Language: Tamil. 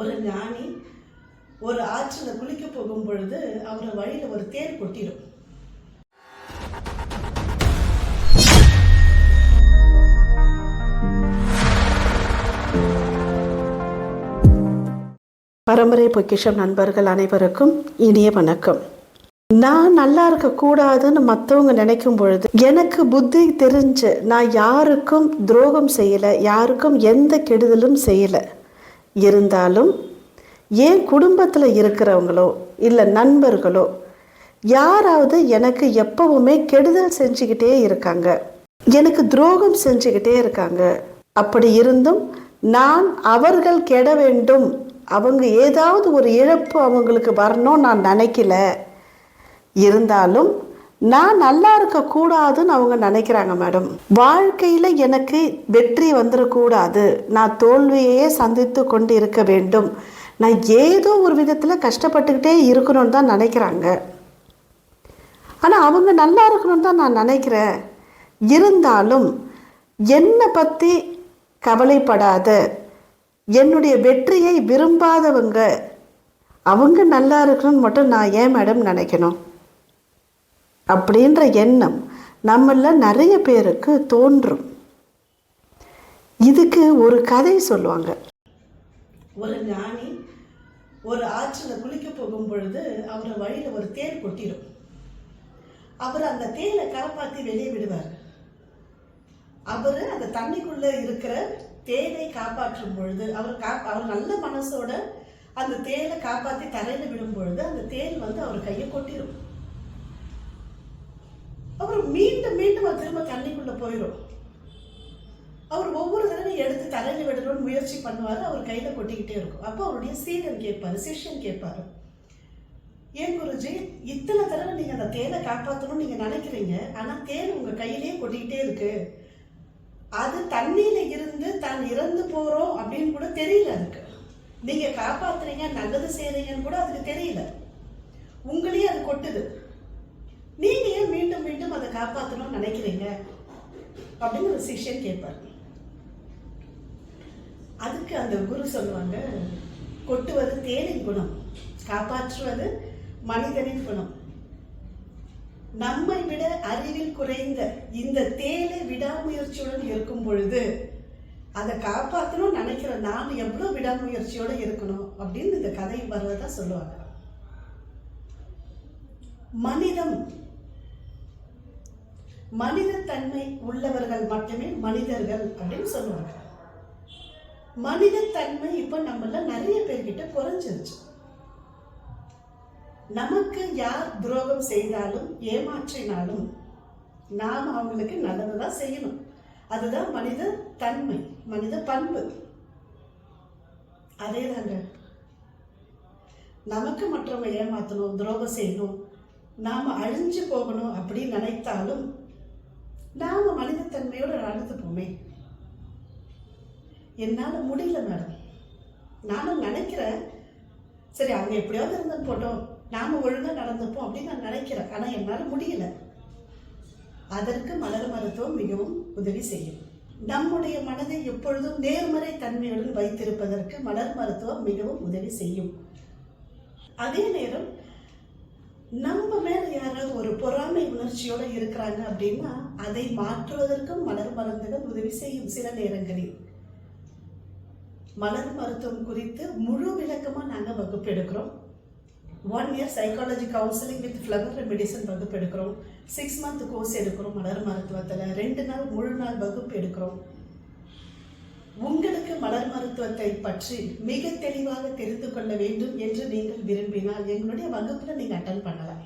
ஒரு ஞானி ஒரு ஆற்றில் குளிக்க போகும் பொழுது அவரை வழியில் ஒரு தேர் கொட்டிடும். பரம்பரை பொக்கிஷம் நண்பர்கள் அனைவருக்கும் இனிய வணக்கம். நான் நல்லா இருக்கக்கூடாதுன்னு மற்றவங்க நினைக்கும் பொழுது எனக்கு புத்தி தெரிஞ்சு நான் யாருக்கும் துரோகம் செய்யலை யாருக்கும் எந்த கெடுதலும் செய்யலை. இருந்தாலும் என் குடும்பத்தில் இருக்கிறவங்களோ இல்லை நண்பர்களோ யாராவது எனக்கு எப்பவுமே கெடுதல் செஞ்சுக்கிட்டே இருக்காங்க. எனக்கு துரோகம் செஞ்சுக்கிட்டே இருக்காங்க. அப்படி இருந்தும் நான் அவர்கள் கெட வேண்டும். அவங்க ஏதாவது ஒரு இழப்பு அவங்களுக்கு வரணும் நான் நினைக்கல. இருந்தாலும் நான் நல்லா இருக்கக்கூடாதுன்னு அவங்க நினைக்கிறாங்க மேடம். வாழ்க்கையில் எனக்கு வெற்றி வந்துடக்கூடாது நான் தோல்வியையே சந்தித்து கொண்டு இருக்க வேண்டும். நான் ஏதோ ஒரு விதத்தில் கஷ்டப்பட்டுக்கிட்டே இருக்கணும்னு தான் நினைக்கிறாங்க. ஆனால் அவங்க நல்லா இருக்கணும்னு தான் நான் நினைக்கிறேன். இருந்தாலும் என்னை பற்றி கவலைப்படாத. என்னுடைய வெற்றியை விரும்பாதவங்க அவங்க நல்லா இருக்கணும்னு மட்டும் நான் ஏன் மேடம் நினைக்கணும்? அப்படின்ற எண்ணம் நம்மள நிறைய பேருக்கு தோன்றும். இதுக்கு ஒரு கதை சொல்லுவாங்க. ஒரு ஞானி ஒரு ஆற்றில் குளிக்க போகும் பொழுது அவரை வழியில் ஒரு தேர் கொட்டிடும். அவர் அந்த தேரை காப்பாற்றி வெளியே விடுவார். அவர் அந்த தண்ணிக்குள்ள இருக்கிற தேனை காப்பாற்றும் பொழுது அவர் கா அவர் நல்ல மனசோட அந்த தேனை காப்பாற்றி தரையில் விடும் பொழுது அந்த தேன் வந்து அவர் கையை கொட்டிடும் மீண்டும் மீண்டும் அது திரும்ப தண்ணிக்குள்ள போயிடும் அவர் ஒவ்வொரு தடவையும் எடுத்து தலையில் விடணும்னு முயற்சி பண்ணுவார். அவர் கையில் கொட்டிக்கிட்டே இருக்கும். அப்போ அவருடைய சீடன் கேட்பாரு சிஷ்யன் கேட்பாரு. ஏன் குருஜி இத்தனை தடவை நீங்கள் அந்த தேனை காப்பாற்றணும்னு நீங்கள் நினைக்கிறீங்க. ஆனால் தேன் உங்கள் கையிலேயே கொட்டிக்கிட்டே இருக்கு. அது தண்ணியில இருந்து தான் இறந்து போகிறோம் அப்படின்னு கூட தெரியல அதுக்கு. நீங்கள் காப்பாத்துறீங்க நல்லது செய்கிறீங்கன்னு கூட அதுக்கு தெரியல. உங்களையே அது கொட்டுது நீங்க ஏன் மீண்டும் மீண்டும் அதை காப்பாற்றணும்னு நினைக்கிறீங்க? அப்படின்னு ஒரு சிஷ்யன் கேட்பார். அதுக்கு அந்த குரு சொல்லுவாங்க கொட்டுவது தேனின் குணம் காப்பாற்றுவது மனிதனின் குணம். நம்மை விட அறிவில் குறைந்த இந்த தேனை விடாமுயற்சியுடன் இருக்கும் பொழுது அதை காப்பாற்றணும்னு நினைக்கிற நாம் எவ்வளோ விடாமுயற்சியோடு இருக்கணும்? அப்படின்னு இந்த கதை வருவதா சொல்லுவாங்க. மனிதம் மனிதத்தன்மை உள்ளவர்கள் மட்டுமே மனிதர்கள் அப்படின்னு சொல்லுவாங்க. மனிதத்தன்மை இப்போ நம்மள நிறைய பேர்கிட்ட குறைஞ்சிருச்சு. நமக்கு யார் துரோகம் செய்தாலும் ஏமாற்றினாலும் நாம் அவங்களுக்கு நல்லது தான் செய்யணும். அதுதான் மனித தன்மை மனித பண்பு. அதே தாங்க. நமக்கு மற்றவங்க ஏமாற்றணும் துரோகம் செய்யணும் நாம் அழிஞ்சு போகணும் அப்படின்னு நினைத்தாலும் நாம் மனிதத்தன்மையோட நடந்துப்போமே. என்னால் முடியல மேடம். நானும் நினைக்கிறேன் சரி அவங்க எப்படியாவது இருந்து போட்டோம். நாம ஒழுங்காக நடந்துப்போம் அப்படின்னு நான் நினைக்கிறேன். ஆனால் என்னால் முடியல. அதற்கு மலர் மருத்துவம் மிகவும் உதவி செய்யும். நம்முடைய மனதை எப்பொழுதும் நேர்மறை தன்மையுடன் வைத்திருப்பதற்கு மலர் மருத்துவம் மிகவும் உதவி செய்யும். அதே நேரம் நம்ம மேல யாராவது ஒரு பொறாமை உணர்ச்சியோட இருக்கிறாங்க அப்படின்னா அதை மாற்றுவதற்கும் மலர் மருந்துகள் உதவி செய்யும் சில நேரங்களில். மலர் மருத்துவம் குறித்து முழு விளக்கமா நாங்க வகுப்பு எடுக்கிறோம். One year psychology counselling with flower medicine வகுப்பு எடுக்கிறோம். சிக்ஸ் மந்த் கோர்ஸ் எடுக்கிறோம் மலர் மருத்துவத்தில். ரெண்டு நாள் முழு நாள் வகுப்பு எடுக்கிறோம். உங்களுக்கு மலர் மருத்துவத்தை பற்றி மிக தெளிவாக தெரிந்து கொள்ள வேண்டும் என்று நீங்கள் விரும்பினால் எங்களுடைய வகுப்பில் நீங்கள் அட்டன் பண்ணலாம்.